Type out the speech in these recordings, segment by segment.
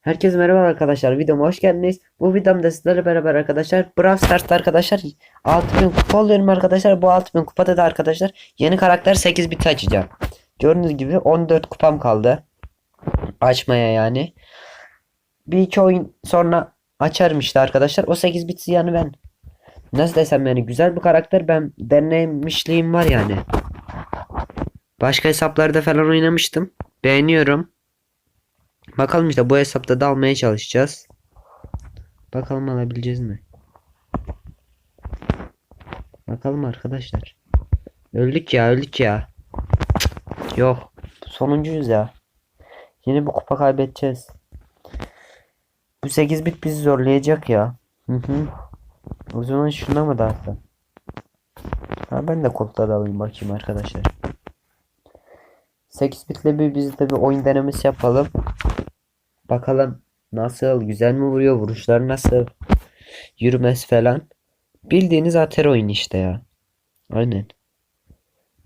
Herkese merhaba arkadaşlar. Videoma hoş geldiniz. Bu videomda sizlerle beraber arkadaşlar Brawl Stars'ta arkadaşlar 6000 kupa alıyorum arkadaşlar. Bu 6000 kupada da arkadaşlar yeni karakter 8 bit açacağım. Gördüğünüz gibi 14 kupam kaldı. Açmaya yani. Bir iki oyun sonra açarım işte arkadaşlar. O 8 bit yani ben nasıl desem yani güzel bir karakter ben denemişliğim var yani. Başka hesaplarda falan oynamıştım. Beğeniyorum. Bakalım işte bu hesapta da almaya çalışacağız. Bakalım alabileceğiz mi? Bakalım arkadaşlar. Öldük ya öldük ya. Yok. Sonuncuyuz ya. Yine bu kupa kaybedeceğiz. Bu 8 bit bizi zorlayacak ya. Hı hı. O zaman şuna mı dağıtsam? Ha ben de koltukta da alayım bakayım arkadaşlar. 8 bitle bir biz de bir oyun denemesi yapalım. Bakalım nasıl güzel mi vuruyor vuruşlar nasıl yürümesi falan. Bildiğiniz ater oyun işte ya. Aynen.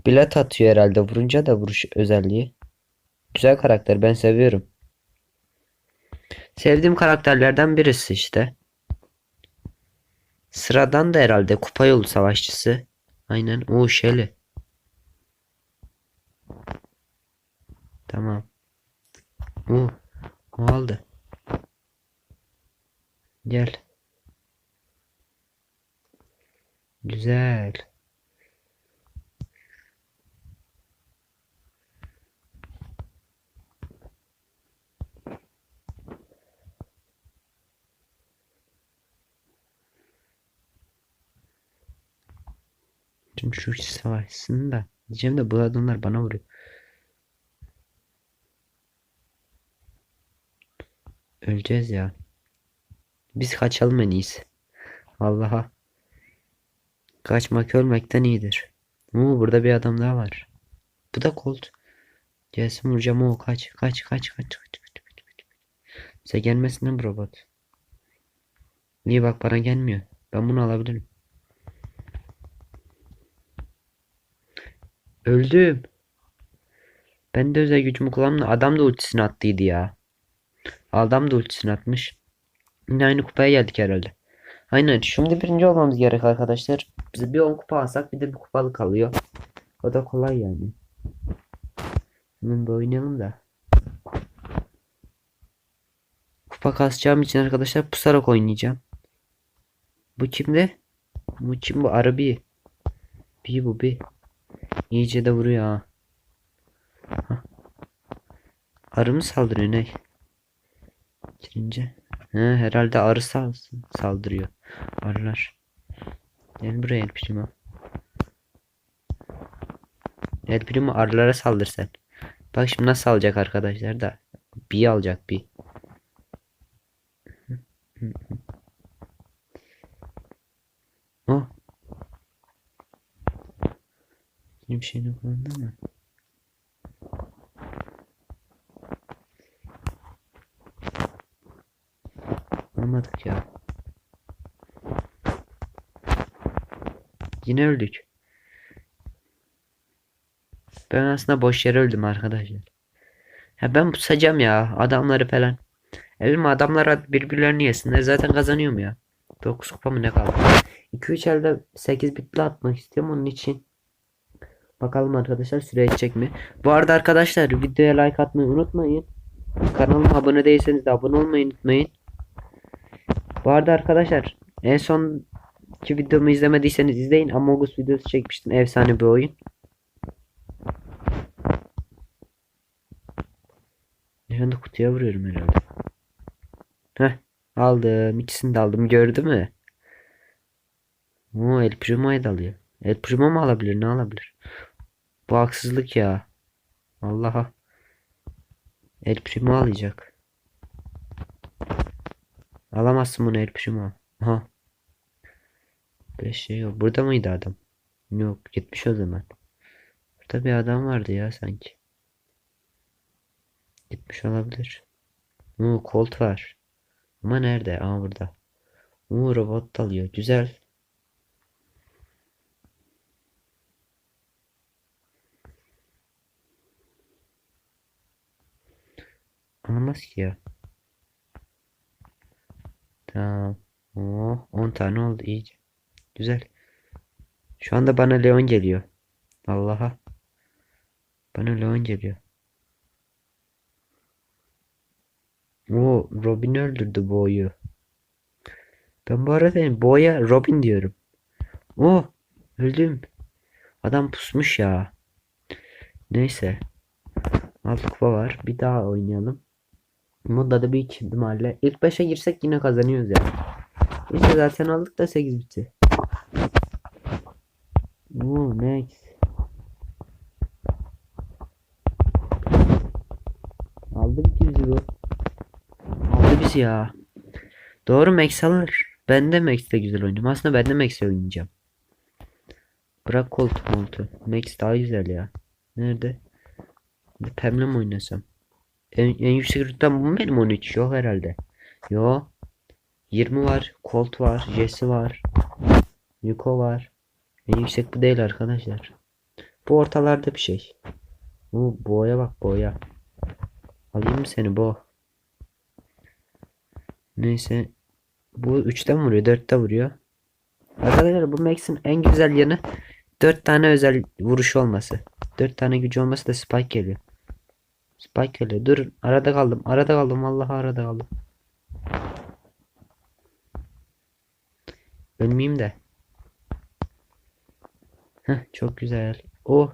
Bilet atıyor herhalde vurunca da vuruş özelliği. Güzel karakter ben seviyorum. Sevdiğim karakterlerden birisi işte. Sıradan da herhalde kupa yolu savaşçısı. Aynen o Shelly. Tamam. O aldı. Gel. Güzel. Şimdi şu savaşsın da. Diyeceğim de bu adamlar bana vuruyor. Öleceğiz ya. Biz kaçalım en iyisi. Allah'a. Kaçmak ölmekten iyidir. Oo, burada bir adam daha var. Bu da Colt. Gelsin vuracağım o kaç kaç kaç kaç kaç kaç. Size gelmesin lan bu robot. Niye bak bana gelmiyor. Ben bunu alabilirim. Öldüm. Ben de özel gücümü kullandım. Adam da ultisini attıydı ya. Adam da ultisini atmış. Yine aynı kupaya geldik herhalde. Aynen. Şimdi birinci olmamız gerek arkadaşlar. Biz bir 10 kupa alsak bir de bir kupalık alıyor. O da kolay yani. Hemen bir oynayalım da. Kupa kasacağım için arkadaşlar pusarak oynayacağım. Bu kimde? Bu kim bu? Arı bir. Bu bir. İyice de vuruyor ha. Arı mı saldırıyor ne? Girince. He, herhalde arı sal saldırıyor. Arılar. Gel buraya El Primo. El Primo arılara saldır sen. Bak şimdi nasıl alacak arkadaşlar da. Bir alacak bir. Oh. Bir şeyini kullandı mı? Anlamadık ya. Yine öldük. Ben aslında boş yere öldüm arkadaşlar. Ya ben pusacağım ya adamları falan. Evim adamlar birbirlerini yesinler zaten kazanıyorum ya. 9 kupa mı ne kaldı? 2-3 elde 8 bitli atmak istiyorum onun için. Bakalım arkadaşlar süre edecek mi? Bu arada arkadaşlar videoya like atmayı unutmayın. Kanalıma abone değilseniz de abone olmayı unutmayın. Bu arada arkadaşlar en son ki videomu izlemediyseniz izleyin. Among Us videosu çekmiştim. Efsane bir oyun. Anda kutuya vuruyorum herhalde. Heh aldım. İkisini de aldım. Gördü mü? Oo El Primo'yu da alıyor. El Primo mu alabilir? Ne alabilir? Bu haksızlık ya. Allah'a. El Primo alacak. Alamazsın bunu El Primo. Aha. Böyle şey yok. Burada mıydı adam? Yok gitmiş o zaman. Burada bir adam vardı ya sanki. Gitmiş olabilir. Oo Colt var. Ama nerede? Aa burada. Oo robot da alıyor. Güzel. Anlamaz ki ya. Tamam. Oh, 10 tane oldu iyice. Güzel. Şu anda bana Leon geliyor. Allah'a. Bana Leon geliyor. O Robin öldürdü Bo'yu. Ben bu arada Bo'ya Robin diyorum. Oh öldüm. Adam pusmuş ya. Neyse. Altı kupa var. Bir daha oynayalım. Bunda da büyük ihtimalle ilk 5'e girsek yine kazanıyoruz ya. İşte zaten aldık da 8 bitti. Oo Max. Aldı bitti bizi bu. Aldı bizi ya. Doğru Max alır. Ben de Max'te güzel oynuyorum. Aslında ben de Max'e oynayacağım. Bırak koltuk moltu. Max daha güzel ya. Nerede? Pem'le mi oynasam? En, en yüksek rütbem bu mu benim 13? Yok herhalde. Yo. 20 var. Colt var. Jesse var. Yuko var. En yüksek bu değil arkadaşlar. Bu ortalarda bir şey. Bu boya bak boya. Alayım mı seni bu? Neyse. Bu 3'ten vuruyor. 4'te vuruyor. Arkadaşlar bu Max'in en güzel yanı 4 tane özel vuruş olması. 4 tane gücü olması da Spike geliyor. Spike geliyor. Dur arada kaldım. Arada kaldım. Vallahi arada kaldım. Ölmeyeyim de. Heh, çok güzel. Oh.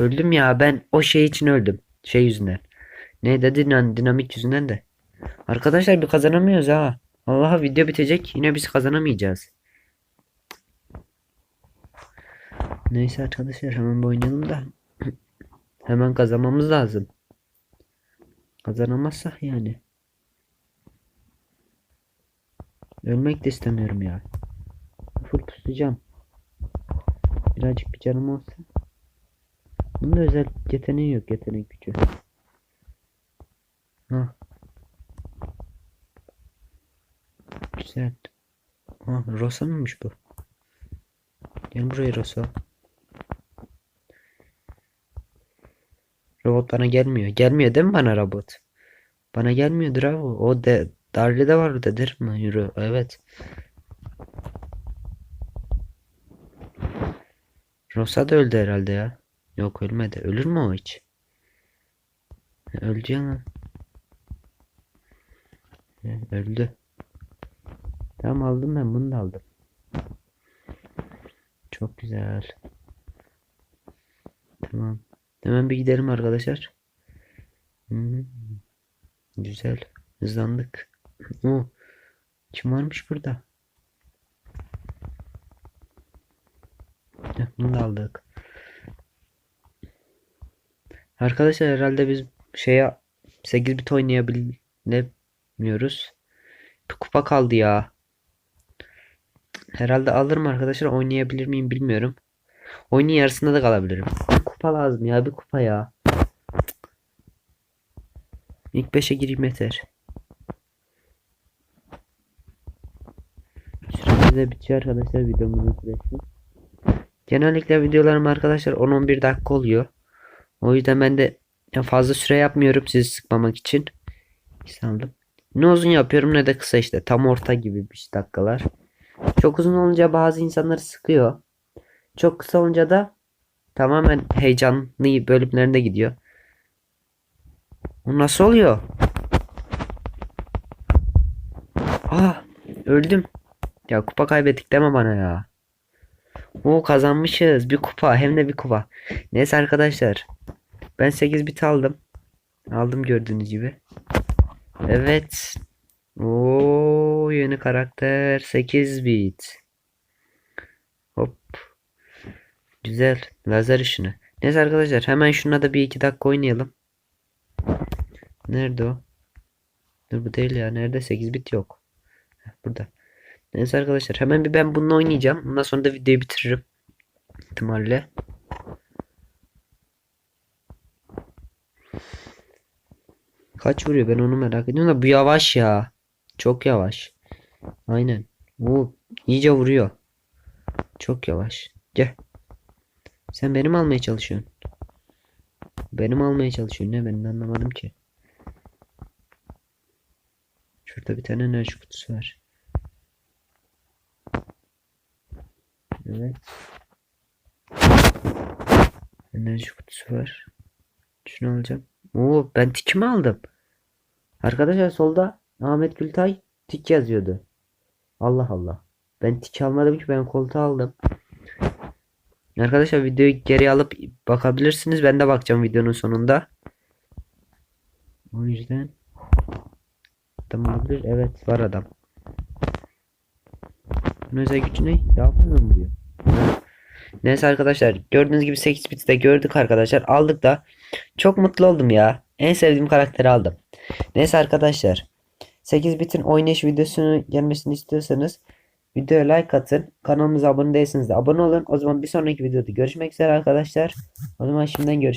Öldüm ya ben o şey için öldüm. Şey yüzünden. Ne dedi lan dinamit yüzünden de. Arkadaşlar bir kazanamıyoruz ha. Allah'a video bitecek. Yine biz kazanamayacağız. Neyse arkadaşlar hemen bir oynayalım da. hemen kazanmamız lazım. Kazanamazsak yani. Ölmek de istemiyorum ya. Full pusacağım. Birazcık bir canım olsa. Bunda özel yeteneği yok yetenek gücü. Ha. Güzel. Ha, Rosa mıymış bu? Gel buraya Rosa. Robot bana gelmiyor. Gelmiyor değil mi bana robot? Bana gelmiyordur abi. O de Darlı'da var der mi? Yürü. Evet. Rosa da öldü herhalde ya. Yok ölmedi. Ölür mü o hiç? Öldü ama. Öldü. Tamam aldım ben bunu da aldım. Çok güzel. Hemen bir gidelim arkadaşlar. Hmm. Güzel. Hızlandık. Oo. Kim varmış burada? Heh, Bunu da aldık. Arkadaşlar herhalde biz şeye 8 bit oynayabilemiyoruz. Bir kupa kaldı ya. Herhalde alırım arkadaşlar. Oynayabilir miyim bilmiyorum. Oyunun yarısında da kalabilirim. Kupa lazım ya. Bir kupa ya. İlk 5'e gireyim yeter. Süremiz de bitiyor arkadaşlar videomuzun süresi. Genellikle videolarım arkadaşlar 10-11 dakika oluyor. O yüzden ben de fazla süre yapmıyorum sizi sıkmamak için. Sandım. Ne uzun yapıyorum ne de kısa işte. Tam orta gibi bir dakikalar. Çok uzun olunca bazı insanları sıkıyor. Çok kısa olunca da tamamen heyecanlı bölümlerinde gidiyor. O nasıl oluyor? Ah öldüm. Ya kupa kaybettik deme bana ya. O kazanmışız. Bir kupa hem de bir kupa. Neyse arkadaşlar. Ben 8 bit aldım. Aldım gördüğünüz gibi. Evet. Oo yeni karakter 8 bit. Hop. Güzel. Lazer ışını. Neyse arkadaşlar hemen şuna da bir iki dakika oynayalım. Nerede o? Dur bu değil ya. Nerede? 8 bit yok. Heh, Burada. Neyse arkadaşlar hemen bir ben bununla oynayacağım. Ondan sonra da videoyu bitiririm. İhtimalle. Kaç vuruyor ben onu merak ediyorum da bu yavaş ya. Çok yavaş. Aynen. Bu iyice vuruyor. Çok yavaş. Gel. Sen benim almaya çalışıyorsun. Benim almaya çalışıyorsun ne ben anlamadım ki. Burada bir tane enerji kutusu var. Evet. Enerji kutusu var. Şunu alacağım. Oo ben tikimi aldım. Arkadaşlar solda Ahmet Gültay tik yazıyordu. Allah Allah. Ben tik almadım ki ben koltuğu aldım. Arkadaşlar videoyu geri alıp bakabilirsiniz. Ben de bakacağım videonun sonunda. O yüzden adam olabilir. Evet var adam. Bunun özel gücü ne? Yapmıyor mu diyor. Neyse arkadaşlar gördüğünüz gibi 8 bit de gördük arkadaşlar. Aldık da çok mutlu oldum ya. En sevdiğim karakteri aldım. Neyse arkadaşlar 8 bitin oynayış videosunu gelmesini istiyorsanız videoya like atın. Kanalımıza abone değilseniz de abone olun. O zaman bir sonraki videoda görüşmek üzere arkadaşlar. O zaman şimdiden görüşürüz.